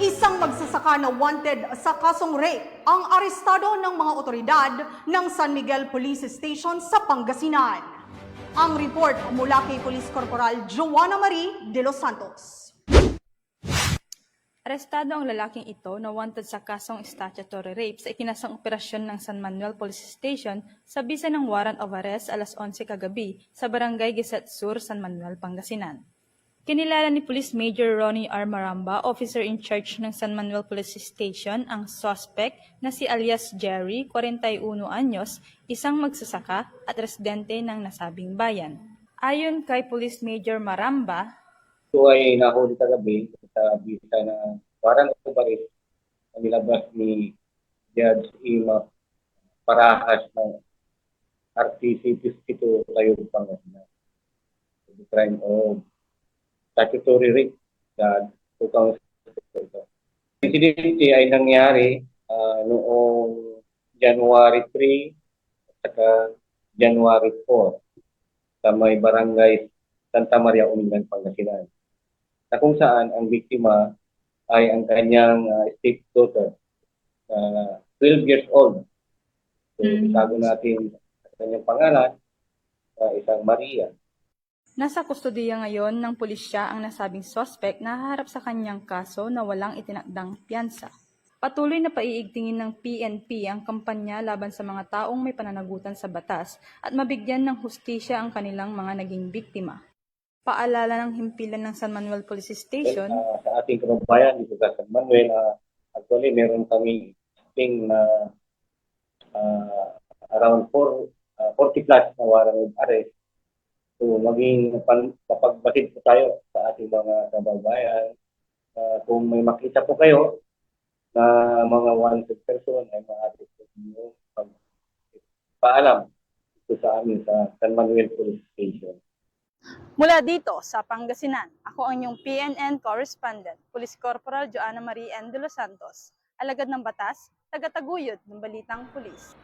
Isang magsasaka na wanted sa kasong rape ang arestado ng mga otoridad ng San Miguel Police Station sa Pangasinan. Ang report mula kay Police Corporal Joanna Marie de los Santos. Arestado ang lalaking ito na wanted sa kasong statutory rape sa ikinasang operasyon ng San Manuel Police Station sa bisa ng warrant of arrest alas 11 kagabi sa Barangay Giset Sur, San Manuel, Pangasinan. Kinilala ni Police Major Ronnie R. Maramba, officer in charge ng San Manuel Police Station, ang suspect na si alias Jerry, 41 anyos, isang magsasaka at residente ng nasabing bayan. Ayon kay Police Major Maramba, Ito ay nahuli kagabi sa bisa na warang kubarit na nilabas ni Judge Ima Parahas ng RTC 52 tayo Pangasinan. The crime of statutory rape sa tukang ito. Incidente ay nangyari ah, noong January 3 at saka January 4 sa may barangay Santa Maria Umingan, Pangasinan na kung saan ang biktima ay ang kanyang uh, stepdaughter, uh, 12 years old. So, Mm. itago natin ang kanyang pangalan, uh, isang Maria. Nasa kustodiya ngayon ng pulisya ang nasabing suspect na haharap sa kanyang kaso na walang itinakdang piyansa. Patuloy na paiigtingin ng PNP ang kampanya laban sa mga taong may pananagutan sa batas at mabigyan ng hustisya ang kanilang mga naging biktima. Paalala ng himpilan ng San Manuel Police Station, Uh, sa ating kababayan dito sa San Manuel, uh, actually meron kami ting na uh, around 4, uh, 40 plus na warrant of arrest. So maging mapagbatid po tayo sa ating mga kababayan. Uh, kung may makita po kayo na mga wanted person ay maaari po ninyo paalam ito sa amin sa San Manuel Police Station. Mula dito sa Pangasinan, ako ang inyong PNN correspondent, Police Corporal Joanna Marie N. De Los Santos, alagad ng batas, tagataguyod ng Balitang Pulis.